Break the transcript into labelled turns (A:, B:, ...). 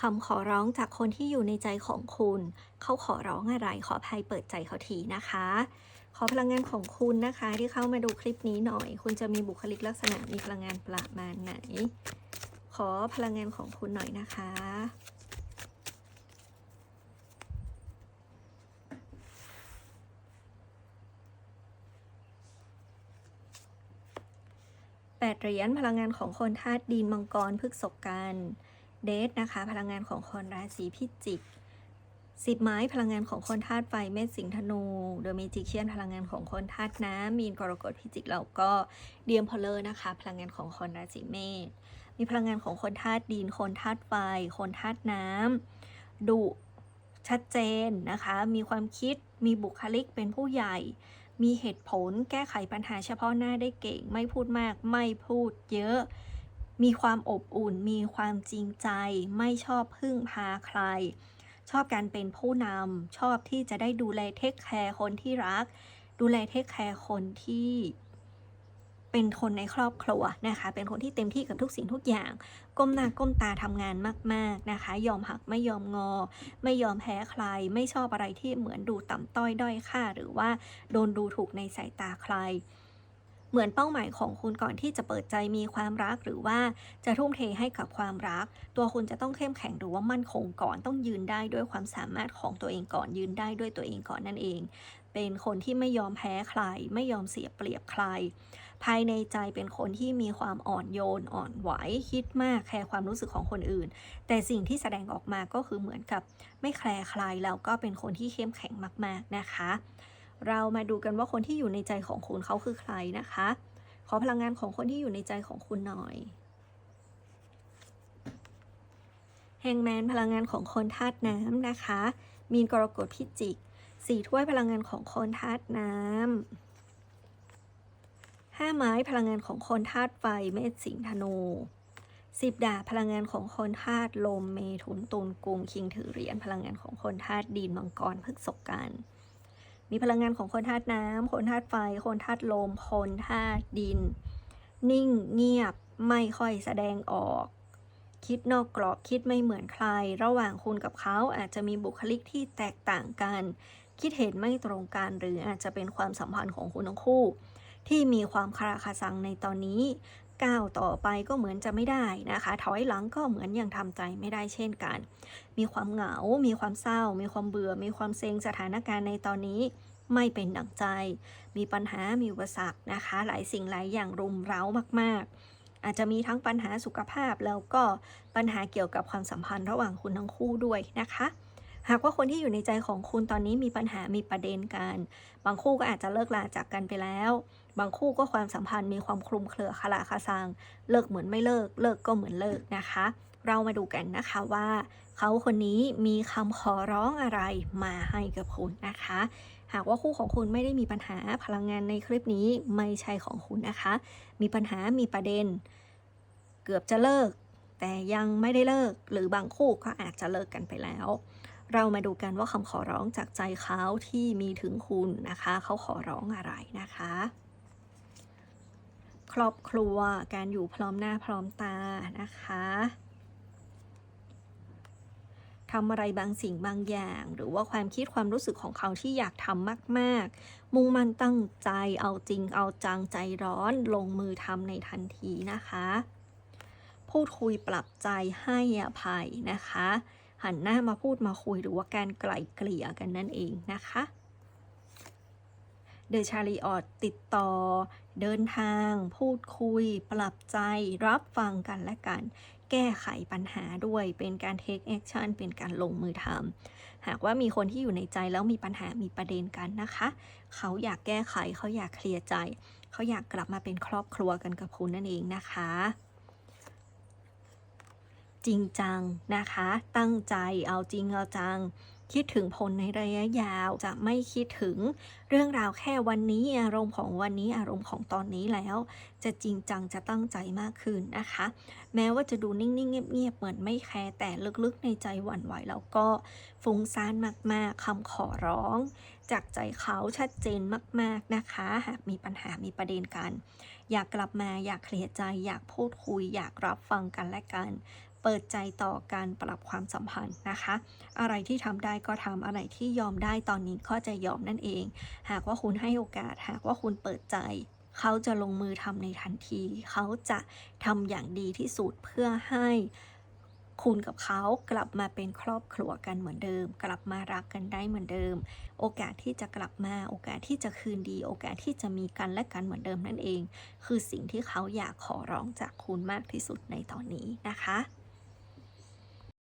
A: คำขอร้องจากคนที่อยู่ในใจของคุณ เขาขอร้องอะไร ขอภัยเปิดใจเขาทีนะคะ ขอพลังงานของคุณนะคะ ที่เข้ามาดูคลิปนี้หน่อย คุณจะมีบุคลิกลักษณะมีพลังงานประมาณไหน ขอพลังงานของคุณหน่อยนะคะแปดเหรียญพลังงานของคนธาตุดินมังกรพฤกษกัน เดทนะคะ พลังงานของคนราศีพิจิกสิบไม้พลังงานของคนธาตุไฟเมษสิงห์ธนูโดยมีจิเชียนพลังงานของคนธาตุน้ำมีนกรกฎพิจิกแล้วก็เดียมพลเลอร์นะคะ พลังงานของคนราศีเมษมีพลังงานของคนธาตุดิน คนธาตุไฟ คนธาตุน้ำดุชัดเจนนะคะ มีความคิดมีบุคลิกเป็นผู้ใหญ่ มีเหตุผลแก้ไขปัญหาเฉพาะหน้าได้เก่ง ไม่พูดมากไม่พูดเยอะ มีความอบอุ่น มีความจริงใจ ไม่ชอบพึ่งพาใคร ชอบการเป็นผู้นำ ชอบที่จะได้ดูแลเทคแคร์คนที่รัก ดูแลเทคแคร์คนที่เป็นคนในครอบครัวนะคะ เป็นคนที่เต็มที่กับทุกสิ่งทุกอย่าง ก้มหน้าก้มตาทำงานมาก ๆนะคะ ยอมหักไม่ยอมงอ ไม่ยอมแพ้ใคร ไม่ชอบอะไรที่เหมือนดูต่ำต้อยด้อยค่า หรือว่าโดนดูถูกในสายตาใคร เหมือนเป้าหมายของคุณก่อนที่จะเปิดใจมีความรักหรือว่าจะทุ่มเทให้กับความรัก ตัวคุณจะต้องเข้มแข็งหรือว่ามั่นคงก่อนต้องยืนได้ด้วยความสามารถของตัวเองก่อนยืนได้ด้วยตัวเองก่อนนั่นเอง เป็นคนที่ไม่ยอมแพ้ใคร ไม่ยอมเสียเปรียบใคร ภายในใจเป็นคนที่มีความอ่อนโยนอ่อนไหวคิดมากแคร์ความรู้สึกของคนอื่น แต่สิ่งที่แสดงออกมาก็คือเหมือนกับไม่แคร์ใครแล้วก็เป็นคนที่เข้มแข็งมาก ๆนะคะ เรามาดูกันว่าคนที่อยู่ในใจของคุณเขาคือใครนะคะ ขอพลังงานของคนที่อยู่ในใจของคุณหน่อยแฮงแมนพลังงานของคนธาตุน้ำนะคะ มีนกรกฎพิจิกสี่ถ้วยพลังงานของคนธาตุน้ำห้าไม้พลังงานของคนธาตุไฟเมษสิงธนูสิบดาพลังงานของคนธาตุลมเมถุนตุลกุมคิงถือเหรียญพลังงานของคนธาตุดินมังกรพฤกษกัน มีพลังงานของคนธาตุน้ำคนธาตุไฟ คนธาตุลม คนธาตุดิน นิ่งเงียบไม่ค่อยแสดงออก คิดนอกกรอบคิดไม่เหมือนใคร ระหว่างคุณกับเขาอาจจะมีบุคลิกที่แตกต่างกัน คิดเห็นไม่ตรงกันหรืออาจจะเป็นความสัมพันธ์ของคุณทั้งคู่ ที่มีความคาราคาซังในตอนนี้ ก้าวต่อไปก็เหมือนจะไม่ได้นะคะ ถอยหลังก็เหมือนยังทำใจไม่ได้เช่นกัน มีความเหงา มีความเศร้า มีความเบื่อ มีความเซ็งสถานการณ์ในตอนนี้ไม่เป็นดังใจ มีปัญหา มีอุปสรรคนะคะ หลายสิ่งหลายอย่างรุมเร้ามาก ๆ อาจจะมีทั้งปัญหาสุขภาพแล้วก็ปัญหาเกี่ยวกับความสัมพันธ์ระหว่างคุณทั้งคู่ด้วยนะคะ หากว่าคนที่อยู่ในใจของคุณตอนนี้มีปัญหามีประเด็นกัน บางคู่ก็อาจจะเลิกลาจากกันไปแล้ว บางคู่ก็ความสัมพันธ์มีความคลุมเครือคาราคาซัง เลิกเหมือนไม่เลิก เลิกก็เหมือนเลิกนะคะ เรามาดูกันนะคะว่าเขาคนนี้มีคำขอร้องอะไรมาให้กับคุณนะคะ หากว่าคู่ของคุณไม่ได้มีปัญหาพลังงานในคลิปนี้ไม่ใช่ของคุณนะคะ มีปัญหามีประเด็น เกือบจะเลิก แต่ยังไม่ได้เลิก หรือบางคู่ก็อาจจะเลิกกันไปแล้ว เรามาดูกันว่าคำขอร้องจากใจเขาที่มีถึงคุณนะคะ เขาขอร้องอะไรนะคะ ครอบครัวการอยู่พร้อมหน้าพร้อมตานะคะทำอะไรบางสิ่งบางอย่าง หรือว่าความคิดความรู้สึกของเขาที่อยากทำมาก ๆ มุ่งมั่นตั้งใจเอาจริงเอาจังใจร้อนลงมือทำในทันทีนะคะ พูดคุยปรับใจให้อภัยนะคะ หันหน้ามาพูดมาคุยหรือว่าการไกล่เกลี่ยกันนั่นเองนะคะเดชาลีออดติดต่อ เดินทาง พูดคุย ปรับใจ รับฟังกันและกัน แก้ไขปัญหาด้วยเป็นการ take action เป็นการลงมือทำหากว่ามีคนที่อยู่ในใจแล้วมีปัญหามีประเด็นกันนะคะ เขาอยากแก้ไขเขาอยากเคลียร์ใจ เขาอยากกลับมาเป็นครอบครัวกันกับคุณนั่นเองนะคะ จริงจังนะคะ ตั้งใจเอาจริงเอาจัง คิดถึงผลในระยะยาวจะไม่คิดถึงเรื่องราวแค่วันนี้อารมณ์ของวันนี้อารมณ์ของตอนนี้แล้ว จะจริงจังจะตั้งใจมากขึ้นนะคะ แม้ว่าจะดูนิ่งๆเงียบๆเหมือนไม่แคร์แต่ลึกๆในใจหวั่นไหวแล้วก็ฟุ้งซ่านมากๆคำขอร้อง จากใจเขาชัดเจนมากๆนะคะ หากมีปัญหามีประเด็นกัน อยากกลับมาอยากเคลียร์ใจ อยากพูดคุย อยากรับฟังกันและกัน เปิดใจต่อการปรับความสัมพันธ์นะคะ อะไรที่ทำได้ก็ทำอะไรที่ยอมได้ตอนนี้ก็จะยอมนั่นเอง หากว่าคุณให้โอกาส หากว่าคุณเปิดใจ เขาจะลงมือทำในทันที เขาจะทำอย่างดีที่สุดเพื่อให้คุณกับเขากลับมาเป็นครอบครัวกันเหมือนเดิม กลับมารักกันได้เหมือนเดิม โอกาสที่จะกลับมาโอกาสที่จะคืนดี โอกาสที่จะมีกันและกันเหมือนเดิมนั่นเอง คือสิ่งที่เขาอยากขอร้องจากคุณมากที่สุดในตอนนี้นะคะ